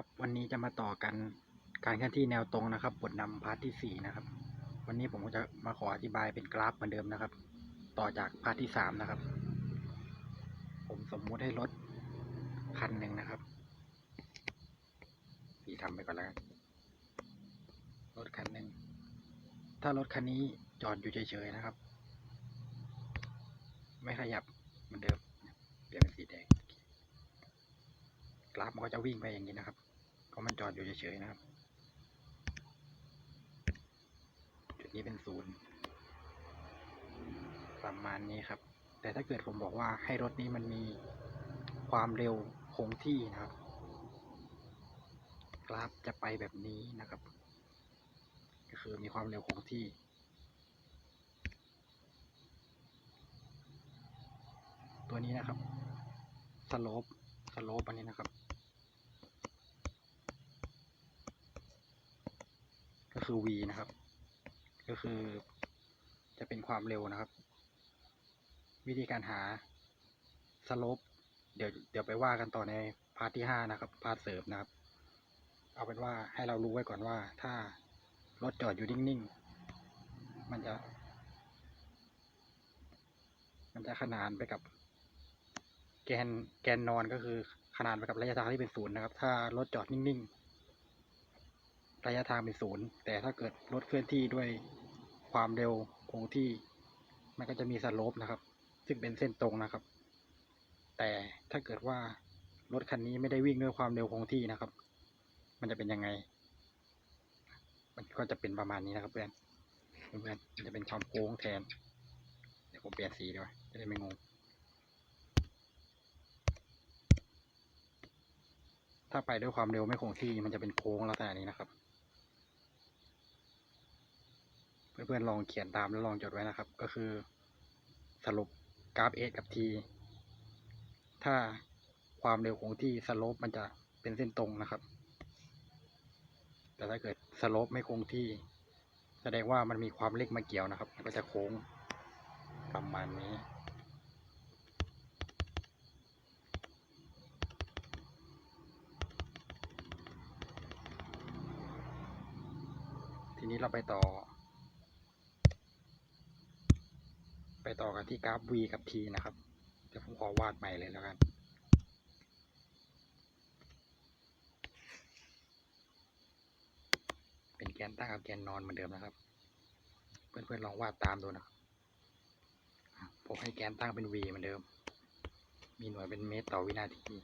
ครับวันนี้จะมาต่อกันการเคลื่อนที่แนวตรงนะครับ บทนำพาร์ทที่สี่นะครับ วันนี้ผมก็จะมาขออธิบายเป็นกราฟเหมือนเดิมนะครับ ต่อจากพาร์ทที่สามนะครับ ผมสมมุติให้รถคันหนึ่งนะครับสีทำไปก่อนแล้วรถคันหนึ่งถ้ารถคันนี้จอดอยู่เฉยๆนะครับ ไม่ขยับเหมือนเดิม เปลี่ยนเป็นสีแดงกราฟมันก็จะวิ่งไปอย่างนี้นะครับ ราะมันจอดอยู่เฉยๆนะครับ จุดนี้เป็นศูนย์ประมาณนี้ครับ แต่ถ้าเกิดผมบอกว่าให้รถนี้มันมีความเร็วคงที่นะครับ กราฟจะไปแบบนี้นะครับ ก็คือมีความเร็วคงที่ตัวนี้นะครับสโลปสโลปอันนี้นะครับ คือ v นะครับ ก็คือจะเป็นความเร็วนะครับ วิธีการหาสโลปเดี๋ยวเดี๋ยวไปว่ากันต่อในพาร์ทที่ห้านะครับ พาร์ทเสริมนะครับ เอาเป็นว่าให้เรารู้ไว้ก่อนว่า ถ้ารถจอดอยู่นิ่งๆ มันจะ มันจะขนานไปกับ แกนแกนนอนก็คือขนานไปกับระยะทางที่เป็นศูนย์นะครับ ถ้ารถจอดนิ่งๆ ระยะทางเป็นศูนย์แต่ถ้าเกิดรถเคลื่อนที่ด้วยความเร็วคงที่ มันก็จะมีสโลปนะครับ ซึ่งเป็นเส้นตรงนะครับ แต่ถ้าเกิดว่ารถคันนี้ไม่ได้วิ่งด้วยความเร็วคงที่นะครับ มันจะเป็นยังไง มันก็จะเป็นประมาณนี้นะครับเพื่อนเพื่อนมันจะเป็นความโค้งแทน เดี๋ยวผมเปลี่ยนสีดีกว่าจะได้ไม่งงถ้าไปด้วยความเร็วไม่คงที่มันจะเป็นโค้งลักษณะนี้นะครับ เพื่อนๆลองเขียนตามแล้วลองจดไว้นะครับ ก็คือสรุปกราฟ S กับ T ถ้าความเร็วคงที่สโลปมันจะเป็นเส้นตรงนะครับ แต่ถ้าเกิดสโลปไม่คงที่ แสดงว่ามันมีความเล็กมาเกี่ยวนะครับ มันก็จะโค้งประมาณนี้ ทีนี้เราไปต่อ ไปต่อกันที่กราฟ V กับ T นะครับ เดี๋ยวผมขอวาดใหม่เลยแล้วกันเป็นแกนตั้งกับแกนนอนเหมือนเดิมนะครับ เพื่อนๆลองวาดตามดูนะครับผมให้แกนตั้งเป็น V เหมือนเดิม มีหน่วยเป็นเมตรต่อวินาที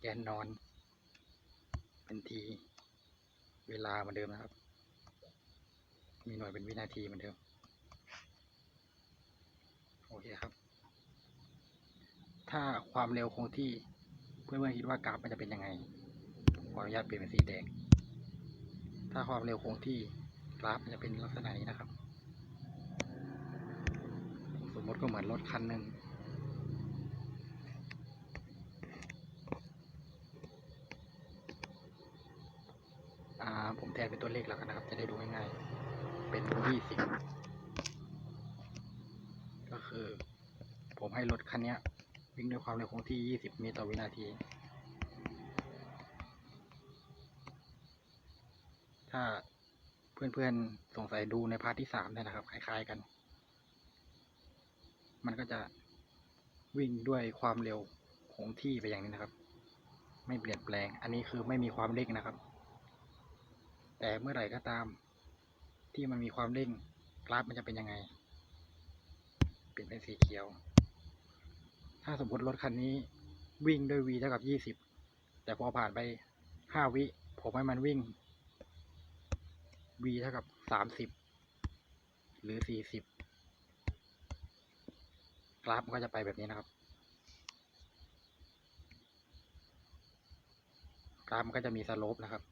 แกนนอน เป็นที เวลาเหมือนเดิมนะครับ มีหน่วยเป็นวินาทีเหมือนเดิมโอเคครับ ถ้าความเร็วคงที่เพื่อนๆคิดว่ากราฟมันจะเป็นยังไงขออนุญาตเปลี่ยนเป็นสีแดง ถ้าความเร็วคงที่กราฟมันจะเป็นลักษณะนี้นะครับ สมมติก็เหมือนรถคันหนึ่งอ่าผมแทนเป็นตัวเลขแล้วกันนะครับ จะได้ดูง่ายๆ เป็นยี่สิบก็คือ ผมให้รถคันนี้วิ่งด้วยความเร็วคงที่20เมตรต่อวินาที ถ้าเพื่อนๆสงสัยดูในพาร์ทที่สามเนี่ยนะครับ คล้าย ๆกัน มันก็จะวิ่งด้วยความเร็วคงที่ไปอย่างนี้นะครับ ไม่เปลี่ยนแปลง อันนี้คือไม่มีความเร่งนะครับ แต่เมื่อไหร่ก็ตาม ที่มันมีความเร่งกราฟมันจะเป็นยังไง เปลี่ยนเป็นสีเขียว ถ้าสมมติรถคันนี้วิ่งด้วย v เท่ากับยี่สิบแต่พอผ่านไปห้าวิผมให้มันวิ่ง v เท่ากับสามสิบหรือสี่สิบกราฟก็จะไปแบบนี้นะครับ กราฟมันก็จะมีสโลปนะครับ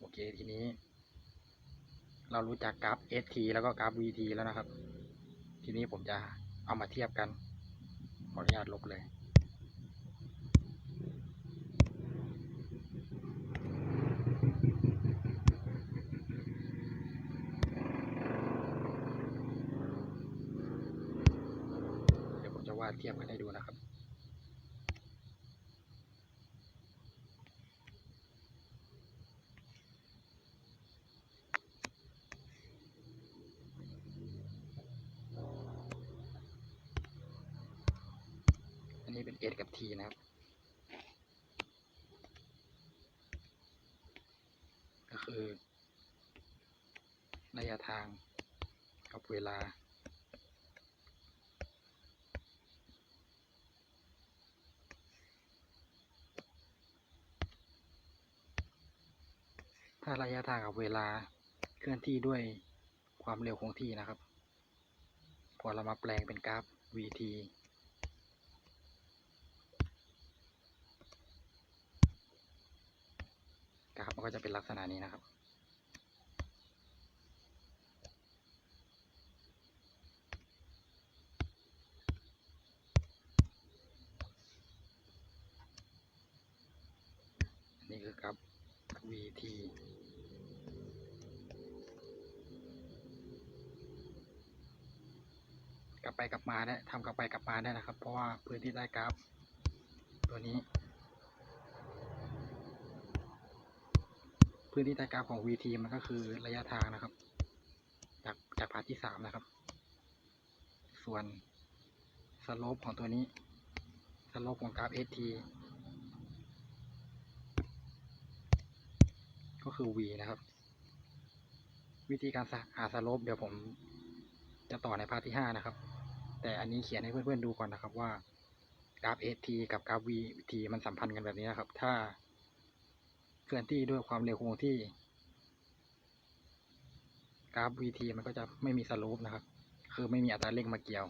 โอเคทีนี้ เรารู้จักกราฟ ST แล้วก็กราฟ VT แล้วนะครับ ทีนี้ผมจะเอามาเทียบกัน ขออนุญาตลบเลยเทียบกันให้ดูนะครับ อันนี้เป็น S กับ T นะครับ ก็ คือ ระยะทางกับเวลา ถ้าระยะทางกับเวลาเคลื่อนที่ด้วยความเร็วคงที่นะครับ พอเรามาแปลงเป็นกราฟ vt ันก็จะเป็นลักษณะนี้นะครับนนี้คือกราฟ vt กลับไปกลับมาได้ทำกลับไปกลับมาได้นะครับ เพราะว่าพื้นที่ใต้กราฟ ตัวนี้ พื้นที่ใต้กราฟของ VT มันก็คือระยะทางนะครับ จากจากพาร์ทที่สามนะครับ ส่วนสโลปของตัวนี้สโลปของกราฟ ST ก็คือ V นะครับ วิธีการหาสโลปเดี๋ยวผมจะต่อในพาร์ทที่ห้านะครับ แต่อันนี้เขียนให้เพื่อนๆดูก่อนนะครับว่ากราฟ ST กับกราฟ VT มันสัมพันธ์กันแบบนี้นะครับ ถ้า เคลื่อนที่ด้วยความเร็วคงที่ กราฟ VT มันก็จะไม่มีสโลปนะครับ คือไม่มีอัตราเร่งมาเกี่ยว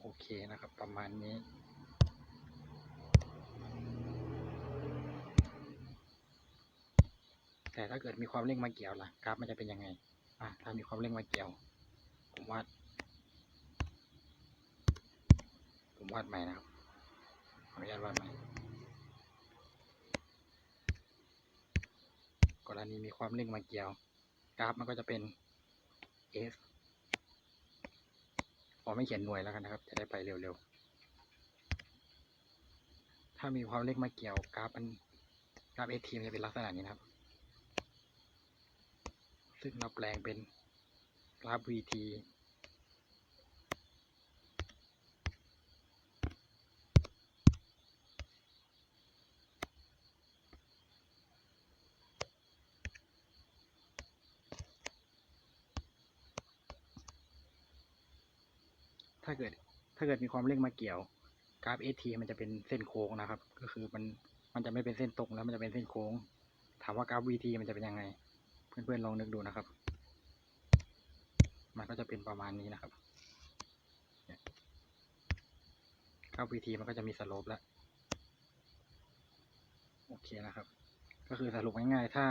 โอเคนะครับ ประมาณนี้แต่ถ้าเกิดมีความเร่งมาเกี่ยวล่ะกราฟมันจะเป็นยังไง อะถ้ามีความเร่งมาเกี่ยว ผมวาด ผมวาดใหม่นะครับขออนุญาตวาดใหม่ กรณีมีความเร่งมาเกี่ยว กราฟมันก็จะเป็น f ขอไม่เขียนหน่วยแล้วกันนะครับ จะได้ไปเร็วๆ ถ้ามีความเร่งมาเกี่ยวกราฟมันกราฟ f t มันจะเป็นลักษณะนี้นะครับ ซึ่งเราแปลงเป็นกราฟ vt ถ้าเกิดถ้าเกิดมีความเร่งมาเกี่ยวกราฟ ST มันจะเป็นเส้นโค้งนะครับ ก็คือมันมันจะไม่เป็นเส้นตรงแล้วมันจะเป็นเส้นโค้ง ถามว่ากราฟ VT มันจะเป็นยังไง เพื่อนๆลองนึกดูนะครับ มันก็จะเป็นประมาณนี้นะครับกราฟ VT มันก็จะมีสโลปแล้วโอเคนะครับ ก็คือสรุปง่ายๆถ้า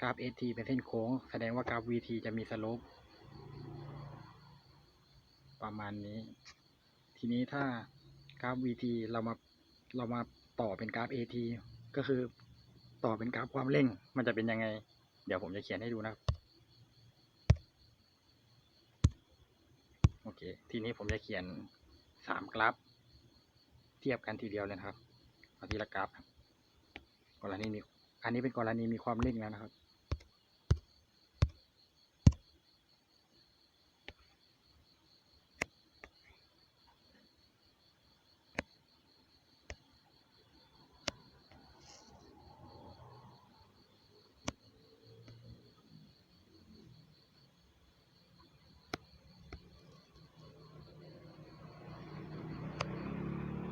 กราฟ ST เป็นเส้นโค้ง แสดงว่ากราฟ VT จะมีสโลป ประมาณนี้ ทีนี้ถ้ากราฟ VT เรามาเรามาต่อเป็นกราฟ AT ก็คือต่อเป็นกราฟความเร่ง มันจะเป็นยังไง เดี๋ยวผมจะเขียนให้ดูนะครับโอเค ทีนี้ผมจะเขียนสามกราฟ เทียบกันทีเดียวเลยครับเอาทีละกราฟกรณีมีอันนี้เป็นกรณีมีความเร่งแล้วนะครับ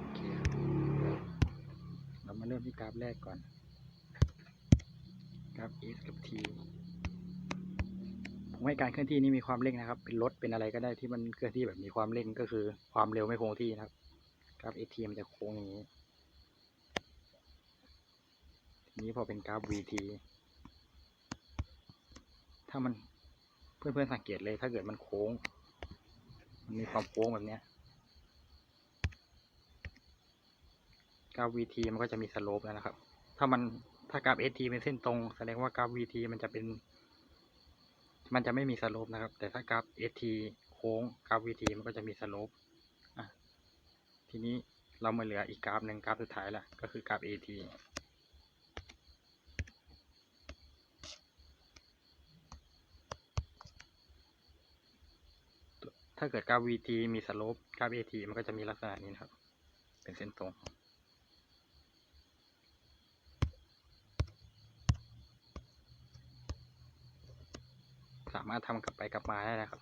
โอเคครับเเริ่มที่กราฟแรกก่อน กราฟ S กับ T ผมให้การเคลื่อนที่นี้มีความเร่งนะครับ เป็นรถเป็นอะไรก็ได้ที่มันเคลื่อนที่แบบมีความเร่งก็คือความเร็วไม่คงที่นะครับ กราฟ ST มันจะโค้งอย่างนี้ ทีนี้พอเป็นกราฟ VT ถ้ามันเพื่อนๆสังเกตเลยถ้าเกิดมันโค้ง มันมีความโค้งแบบเนี้ย กราฟ VT มันก็จะมีสโลปแล้วนะครับ ถ้ามันถ้ากราฟ ST เป็นเส้นตรง แสดงว่ากราฟ VT มันจะเป็น มันจะไม่มีสโลปนะครับ แต่ถ้ากราฟ ST โค้งกราฟ VT มันก็จะมีสโลปอะทีนี้เรามาเหลืออีกกราฟหนึ่งกราฟสุดท้ายละก็คือกราฟ AT ถ้าเกิดกราฟ VT มีสโลปกราฟ AT มันก็จะมีลักษณะนี้นะครับ เป็นเส้นตรง สามารถทำกลับไปกลับมาได้นะครับ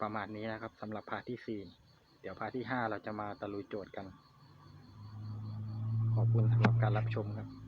ประมาณนี้นะครับสำหรับพาร์ทที่4เดี๋ยวพาทที่5เราจะมาตะลุยโจทย์กัน ขอบคุณสำหรับการรับชมครับ